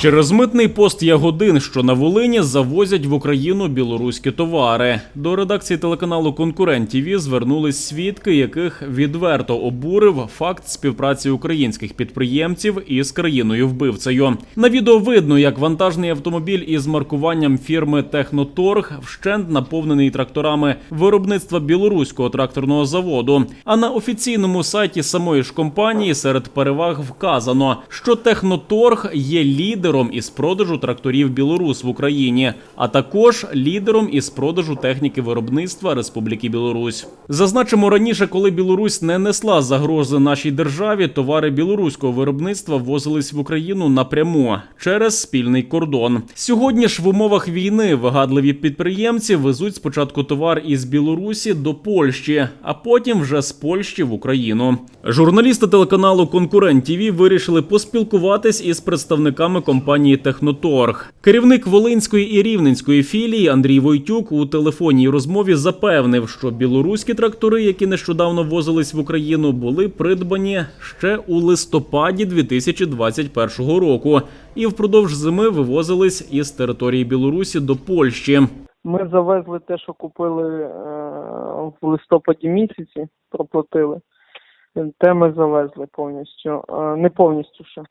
Через митний пост Ягодин, що на Волині, завозять в Україну білоруські товари. До редакції телеканалу Конкурент ТІВІ звернулись свідки, яких відверто обурив факт співпраці українських підприємців із країною вбивцею. На відео видно, як вантажний автомобіль із маркуванням фірми Техноторг вщент наповнений тракторами виробництва білоруського тракторного заводу. А на офіційному сайті самої ж компанії серед переваг вказано, що Техноторг є лідером із продажу тракторів Білорус в Україні, а також лідером із продажу техніки виробництва Республіки Білорусь. Зазначимо раніше, коли Білорусь не несла загрози нашій державі, товари білоруського виробництва ввозились в Україну напряму через спільний кордон. Сьогодні ж в умовах війни вигадливі підприємці везуть спочатку товар із Білорусі до Польщі, а потім вже з Польщі в Україну. Журналісти телеканалу Конкурент ТІВІ вирішили поспілкуватись із представниками компанії Техноторг. Керівник Волинської і Рівненської філії Андрій Войтюк у телефонній розмові запевнив, що білоруські трактори, які нещодавно ввозились в Україну, були придбані ще у листопаді 2021 року і впродовж зими вивозились із території Білорусі до Польщі. Ми завезли те, що купили е, в листопаді місяці, проплатили. Те ми завезли повністю. Е, не повністю ще.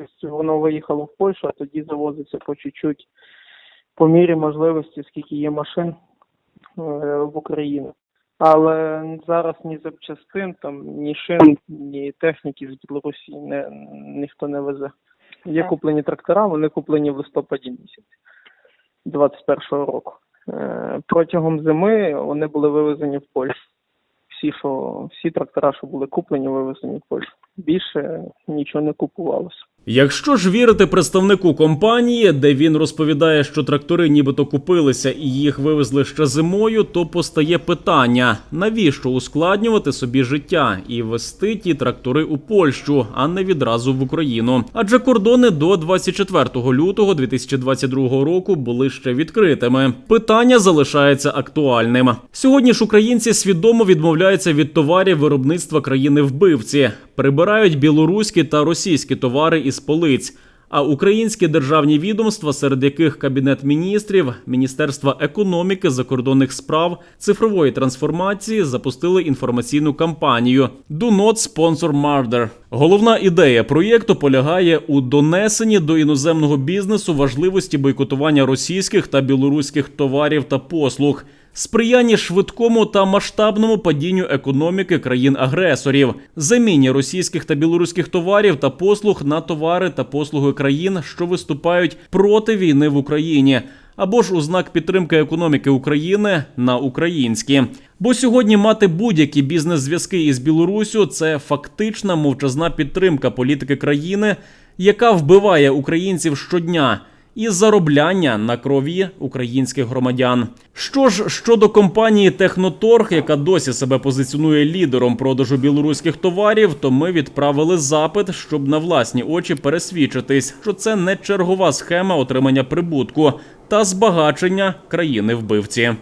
Тобто воно виїхало в Польщу, а тоді завозиться по чуть-чуть, по мірі можливості, скільки є машин е, в Україну. Але зараз ні запчастин, там, ні шин, ні техніки з Білорусі не, ніхто не везе. Є куплені трактора, вони куплені в листопаді місяці 21-го року. Е, Протягом зими вони були вивезені в Польщу. Всі, що, всі трактора, що були куплені, вивезені в Польщу. Більше нічого не купувалося. Якщо ж вірити представнику компанії, де він розповідає, що трактори нібито купилися і їх вивезли ще зимою, то постає питання: навіщо ускладнювати собі життя і вести ті трактори у Польщу, а не відразу в Україну? Адже кордони до 24 лютого 2022 року були ще відкритими. Питання залишається актуальним. Сьогодні ж українці свідомо відмовляються від товарів виробництва країни вбивці, прибирають білоруські та російські товари із полиць. А українські державні відомства, серед яких Кабінет міністрів, Міністерства економіки, закордонних справ, цифрової трансформації запустили інформаційну кампанію «Do not sponsor murder». Головна ідея проєкту полягає у донесенні до іноземного бізнесу важливості бойкотування російських та білоруських товарів та послуг. Сприяння швидкому та масштабному падінню економіки країн-агресорів, заміні російських та білоруських товарів та послуг на товари та послуги країн, що виступають проти війни в Україні, або ж у знак підтримки економіки України на українські. Бо сьогодні мати будь-які бізнес-зв'язки із Білоруссю – це фактична мовчазна підтримка політики країни, яка вбиває українців щодня і заробляння на крові українських громадян. Що ж щодо компанії Техноторг, яка досі себе позиціонує лідером продажу білоруських товарів, то ми відправили запит, щоб на власні очі пересвідчитись, що це не чергова схема отримання прибутку та збагачення країни вбивці.